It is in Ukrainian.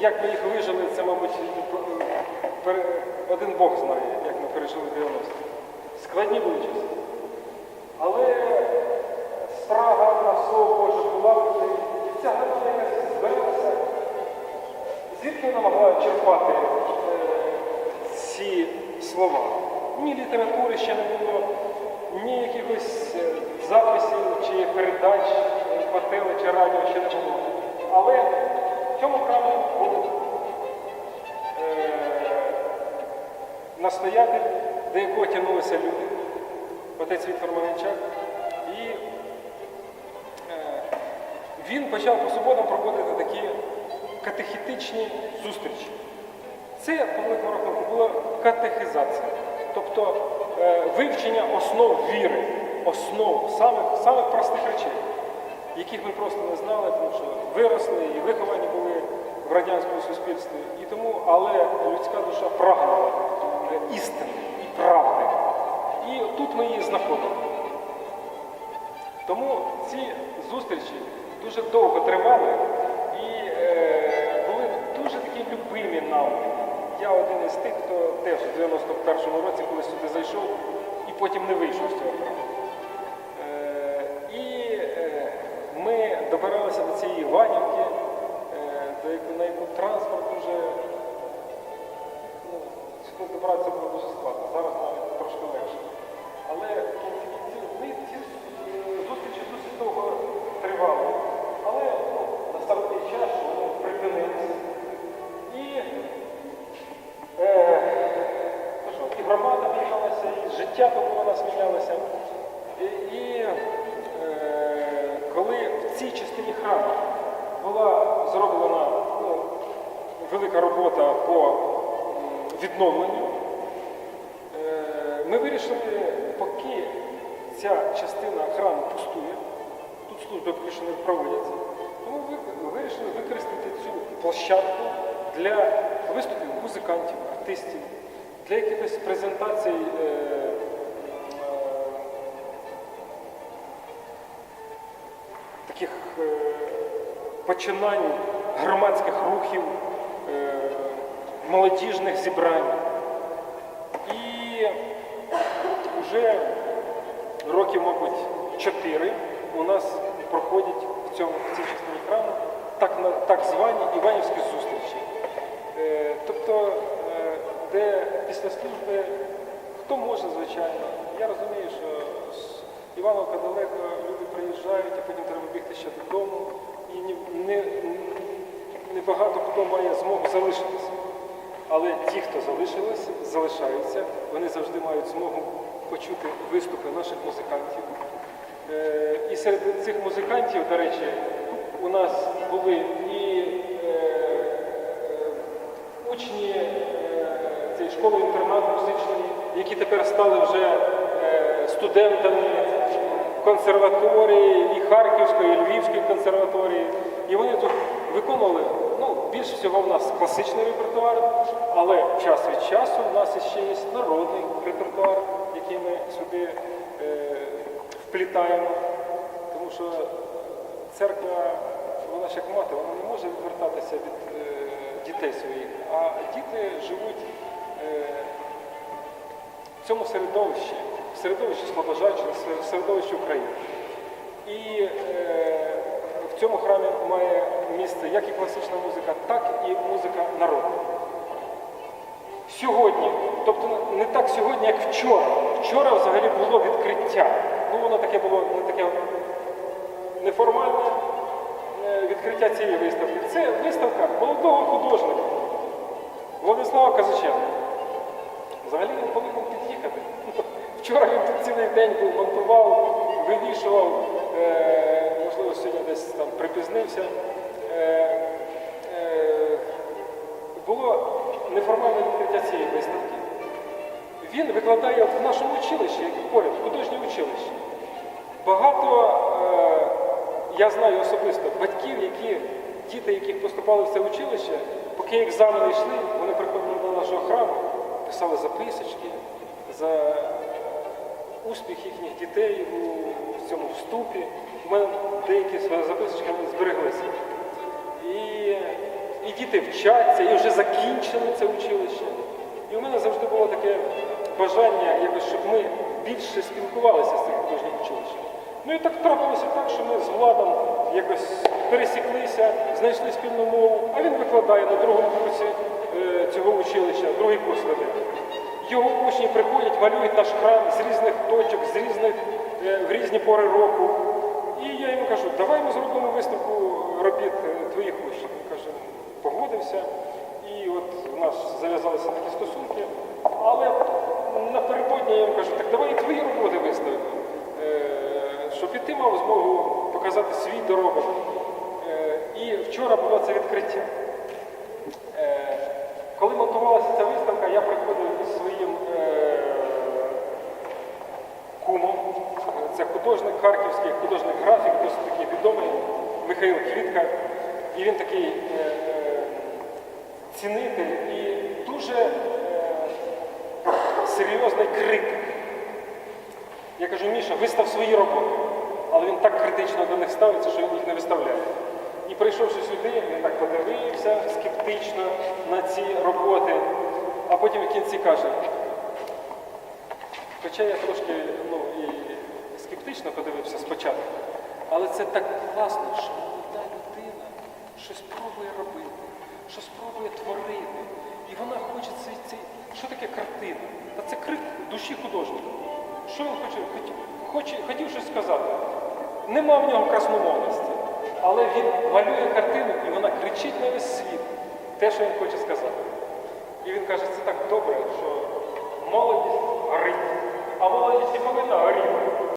як ми їх вижили, це, мабуть, один Бог знає, як ми пережили 90. Складні були часи. Але спрага на слово Боже була. І ця громада якась збиралася. Звідки вона могла черпати е, ці слова? Ні літератури ще не було, ні якихось е, записів чи передач е, по чи радіо ще не було. Але в цьому храмі був е, настоятель, до якого тягнулися люди, отець Віктор Маленчак. І е, він почав по суботам проводити такі катехітичні зустрічі. Це, по великому рахунку, була катехізація, тобто е, вивчення основ віри, основ самих, самих простих речей, яких ми просто не знали, тому що виросли і виховані були в радянському суспільстві. І тому, але людська душа прагнула істини і правди. І тут ми її знаходимо. Тому ці зустрічі дуже довго тривали і е, були дуже такі любимі нам. Я один із тих, хто теж у 91-му році, коли сюди зайшов і потім не вийшов з цього храму. Е, і е, ми добиралися до цієї Іванівки, е, до на яку транспорт дуже ну, добратися було дуже складно. Зараз навіть трошки легше. Але ну, ми ці е, зустрічі досить довго тривали. Але ну, настав той час, що припинилися. І, е, ну що, і громада мінялася, і життя довкола нас мінялося. І, і е, коли в цій частині храму була зроблена ну, велика робота по відновленню, Е, Ми вирішили, поки ця частина храму пустує, тут служби поки що не проводяться, тому ви- вирішили використати цю площадку для виступів музикантів, артистів, для якихось презентацій е, таких е, починань громадських рухів, е, молодіжних зібрань. І вже років, мабуть, чотири у нас проходять в цьому в цій частині храму так, так звані іванівські зустрічі. Е, тобто, е, де після служби хто може, звичайно. Я розумію, що з Івановка далеко люди приїжджають, а потім треба бігти ще додому. І ні, не, хто має змогу залишитися. Але ті, хто залишилися, залишаються, вони завжди мають змогу почути виступи наших музикантів. Е, І серед цих музикантів, до речі, у нас були і е, е, учні е, цієї школи-інтернату музичної, які тепер стали вже е, студентами консерваторії і Харківської, і Львівської консерваторії. І вони тут виконували, ну, більше всього в нас класичний репертуар, але час від часу в нас ще є народний репертуар, який ми сюди е, вплітаємо. Тому що церква, вона ж як мати, вона не може відвертатися від е, дітей своїх, а діти живуть е, в цьому середовищі, в середовищі Слобожанщини, в середовищі України. І е, в цьому храмі має місце як і класична музика, так і музика народна. Сьогодні, тобто не так сьогодні, як вчора. Вчора взагалі було відкриття. Ну, воно таке було не таке неформальне е, відкриття цієї виставки. Це виставка молодого художника Владислава Казаченка. Взагалі він повинен під'їхати. Вчора він тут цілий день був, монтував, вивішував, е, можливо, сьогодні десь там припізнився. Е, е, було неформальне відкриття цієї виставки. Він викладає в нашому училищі, поряд, в художнє училище. Багато, е, я знаю особисто, батьків, які, діти, яких поступали в це училище, поки екзамени йшли, вони приходили до нашого храму, писали записочки за успіх їхніх дітей у цьому вступі. У мене деякі свої записочки збереглися. І, і діти вчаться, і вже закінчили це училище. І у мене завжди було таке бажання, якось, щоб ми більше спілкувалися з цим художнім училищем. Ну і так трапилося так, що ми з Владом якось пересіклися, знайшли спільну мову, а він викладає на другому курсі е, цього училища, другий курс веде. Його учні приходять, малюють наш храм з різних точок, з різних, е, в різні пори року. Кажу, давай ми зробимо виставку робіт е, твоїх учнів. Він каже, погодився. І от у нас зав'язалися такі стосунки. Але напередодні я йому кажу, так давай і твої роботи виставимо. Е, Щоб і ти мав змогу показати свій доробок. Е, І вчора було це відкриття. Коли монтувалася ця виставка, я приходив із своїм е, кумом. Це художник харківський, художник графік, досить такий відомий Михайло Квітка. І він такий е, е, цінитель і дуже е, серйозний критик. Я кажу, Міша, вистав свої роботи. Але він так критично до них ставиться, що він їх не виставляє. І прийшовши сюди, він так подивився скептично на ці роботи, а потім в кінці каже, хоча я трошки ну, і скептично подивився спочатку, але це так класно, що молода людина щось пробує робити, щось пробує творити. І вона хоче цей, цей... Що таке картина? Та це крик душі художника. Що він хоче? Хоче, хотів щось сказати. Нема в нього красномовності, але він малює картину і вона кричить на весь світ те, що він хоче сказати. І він каже, це так добре, що молодість горить, а молодість і повинна горіти.